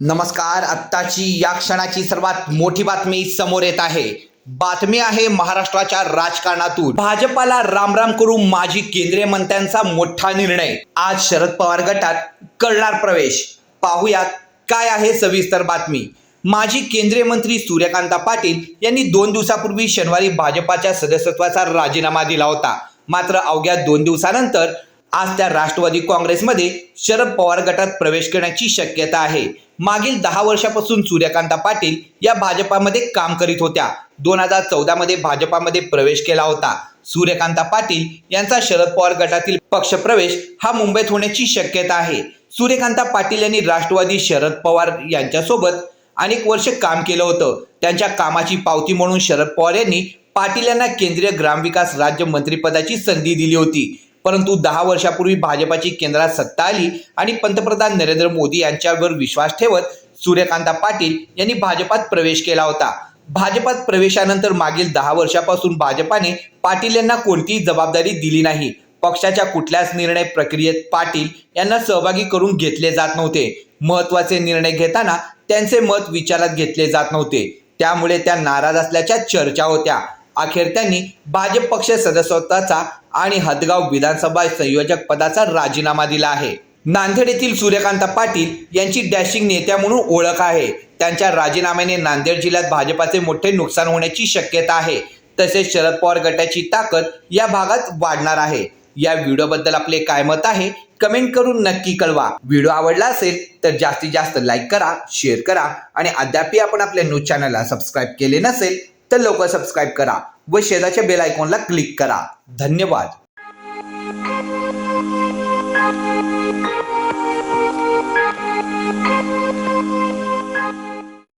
नमस्कार आत्ताची या क्षणाची सर्वात मोठी बातमी समोर येत आहे. बातमी आहे महाराष्ट्राच्या राजकारणातून. भाजपाला रामराम करू माजी केंद्रीय मंत्र्यांचा मोठा निर्णय. आज शरद पवार गटात करणार प्रवेश. पाहुयात काय आहे सविस्तर बातमी. माजी केंद्रीय मंत्री सूर्यकांता पाटील यांनी दोन दिवसापूर्वी शनिवारी भाजपाच्या सदस्यत्वाचा राजीनामा दिला होता. मात्र अवघ्या दोन दिवसानंतर आज त्या राष्ट्रवादी काँग्रेसमध्ये शरद पवार गटात प्रवेश करण्याची शक्यता आहे. मागील दहा वर्षापासून सूर्यकांता पाटील या भाजपामध्ये काम करीत होत्या. दोन हजार चौदामध्ये भाजपामध्ये प्रवेश केला होता. सूर्यकांता पाटील यांचा शरद पवार गटातील पक्षप्रवेश हा मुंबईत होण्याची शक्यता आहे. सूर्यकांता पाटील यांनी राष्ट्रवादी शरद पवार यांच्यासोबत अनेक वर्ष काम केलं होतं. त्यांच्या कामाची पावती म्हणून शरद पवार यांनी पाटील यांना केंद्रीय ग्रामविकास राज्य मंत्रिपदाची संधी दिली होती. परंतु दहा वर्षापूर्वी भाजपाची केंद्रात सत्ता आली आणि पंतप्रधान नरेंद्र मोदी यांच्यावर विश्वास ठेवत सूर्यकांता पाटील यांनी भाजपात प्रवेश केला होता. भाजपात प्रवेशानंतर मागील दहा वर्षापासून भाजपाने पाटील यांना कोणतीही जबाबदारी दिली नाही. पक्षाच्या कुठल्याच निर्णय प्रक्रियेत पाटील यांना सहभागी करून घेतले जात नव्हते. महत्त्वाचे निर्णय घेताना त्यांचे मत विचारात घेतले जात नव्हते. त्यामुळे त्या नाराज असल्याच्या चर्चा होत्या. अखेर त्यांनी भाजप पक्ष सदस्यत्वाचा आणि हदगाव विधानसभा संयोजक पदाचा राजीनामा दिला आहे. नांदेड येथील सूर्यकांत पाटील यांची डॅशिंग नेत्या म्हणून ओळख आहे. त्यांच्या राजीनाम्याने नांदेड जिल्ह्यात भाजपाचे मोठे नुकसान होण्याची शक्यता आहे. तसेच शरद पवार गटाची ताकद या भागात वाढणार आहे. या व्हिडिओबद्दल आपले काय मत आहे कमेंट करून नक्की कळवा. व्हिडिओ आवडला असेल तर जास्तीत जास्त लाईक करा शेअर करा आणि अद्यापही आपण आपल्या न्यूज चॅनलला सबस्क्राईब केले नसेल तर लवकर सबस्क्राईब करा व शेजारच्या बेल आयकॉनला क्लिक करा. धन्यवाद.